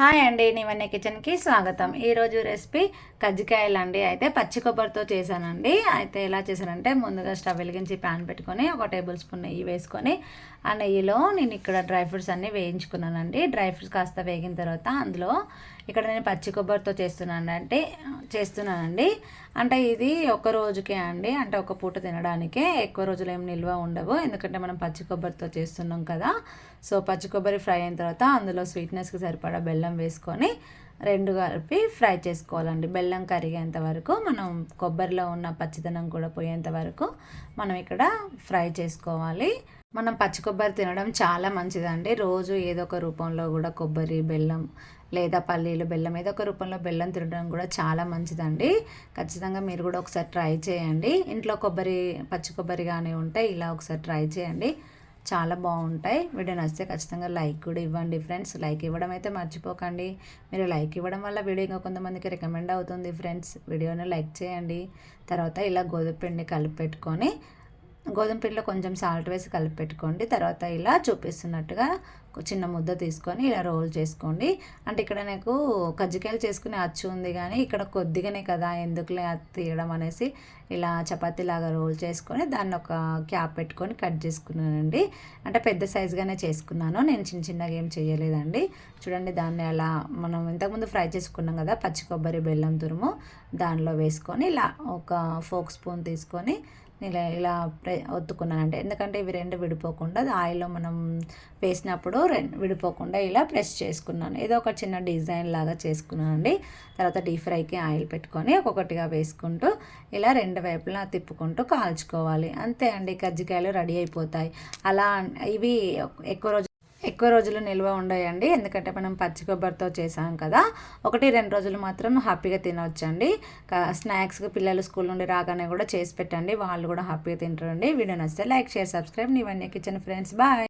Hi అండి నివన్య కిచెన్కి స్వాగతం. ఈరోజు రెసిపీ కజ్జికాయలు అండి అయితే పచ్చి కొబ్బరితో చేశానండి. అయితే ఎలా చేశానంటే ముందుగా స్టవ్ వెలిగించి ప్యాన్ పెట్టుకొని ఒక టేబుల్ స్పూన్ నెయ్యి వేసుకొని ఆ నెయ్యిలో నేను ఇక్కడ డ్రై ఫ్రూట్స్ అన్నీ వేయించుకున్నానండి. డ్రై ఫ్రూట్స్ కాస్త వేగిన తర్వాత అందులో ఇక్కడ నేను పచ్చి కొబ్బరితో చేస్తున్నాను అంటే చేస్తున్నానండి. అంటే ఇది ఒక రోజుకే అండి. అంటే ఒక పూట తినడానికే ఎక్కువ రోజులు ఏం నిల్వ ఉండవు. ఎందుకంటే మనం పచ్చి కొబ్బరితో చేస్తున్నాం కదా. సో పచ్చి కొబ్బరి ఫ్రై అయిన తర్వాత అందులో స్వీట్నెస్కి సరిపడా బెల్లం వేసుకొని రెండు కలిపి ఫ్రై చేసుకోవాలండి. బెల్లం కరిగేంత వరకు మనం కొబ్బరిలో ఉన్న పచ్చిదనం కూడా పోయేంత వరకు మనం ఇక్కడ ఫ్రై చేసుకోవాలి. మనం పచ్చి కొబ్బరి తినడం చాలా మంచిదండి. రోజు ఏదో ఒక రూపంలో కూడా కొబ్బరి బెల్లం లేదా పల్లీలు బెల్లం ఏదో ఒక రూపంలో బెల్లం తినడం కూడా చాలా మంచిదండి. ఖచ్చితంగా మీరు కూడా ఒకసారి ట్రై చేయండి. ఇంట్లో కొబ్బరి పచ్చి కొబ్బరి కానీ ఉంటే ఇలా ఒకసారి ట్రై చేయండి. చాలా బాగుంటాయి. వీడియో నచ్చితే ఖచ్చితంగా లైక్ కూడా ఇవ్వండి ఫ్రెండ్స్. లైక్ ఇవ్వడం అయితే మర్చిపోకండి. మీరు లైక్ ఇవ్వడం వల్ల వీడియో ఇంకా కొంతమందికి రికమెండ్ అవుతుంది ఫ్రెండ్స్. వీడియోని లైక్ చేయండి. తర్వాత ఇలా గోధుమ పిండి కలిపి పెట్టుకొని గోధుమ పిండిలో కొంచెం సాల్ట్ వేసి కలిపి పెట్టుకోండి. తర్వాత ఇలా చూపిస్తున్నట్టుగా చిన్న ముద్ద తీసుకొని ఇలా రోల్ చేసుకోండి. అంటే ఇక్కడ నాకు కజ్జికాయలు చేసుకునే అచ్చు ఉంది కానీ ఇక్కడ కొద్దిగానే కదా ఎందుకులే అది తీయడం అనేసి ఇలా చపాతీలాగా రోల్ చేసుకొని దాన్ని ఒక క్యాప్ పెట్టుకొని కట్ చేసుకున్నానండి. అంటే పెద్ద సైజుగానే చేసుకున్నాను. నేను చిన్న చిన్నగా ఏం చేయలేదండి. చూడండి దాన్ని అలా మనం ఇంతకుముందు ఫ్రై చేసుకున్నాం కదా పచ్చి కొబ్బరి బెల్లం తురుము దానిలో వేసుకొని ఇలా ఒక ఫోక్ స్పూన్ తీసుకొని ఇలా ఇలా ప్రె ఒత్తుకున్నానంటే ఎందుకంటే ఇవి రెండు విడిపోకుండా ఆయిల్లో మనం వేసినప్పుడు రెండు విడిపోకుండా ఇలా ప్రెస్ చేసుకున్నాను. ఏదో ఒక చిన్న డిజైన్ లాగా చేసుకున్నాను అండి. తర్వాత డీప్ ఫ్రైకి ఆయిల్ పెట్టుకొని ఒక్కొక్కటిగా వేసుకుంటూ ఇలా రెండు వైపులా తిప్పుకుంటూ కాల్చుకోవాలి. అంతే అండి కజ్జికాయలు రెడీ అయిపోతాయి. అలా ఇవి ఎక్కువ రోజు ఎక్కువ రోజులు నిల్వ ఉండయండి. ఎందుకంటే మనం పచ్చి కొబ్బరితో చేసాం కదా. ఒకటి రెండు రోజులు మాత్రం హ్యాపీగా తినవచ్చండి స్నాక్స్కి పిల్లలు స్కూల్ నుండి రాగానే కూడా చేసి పెట్టండి. వాళ్ళు కూడా హ్యాపీగా తింటారండి. వీడియో నచ్చితే లైక్ షేర్ సబ్స్క్రైబ్. ఇవన్నీ కిచెన్ ఫ్రెండ్స్. బాయ్.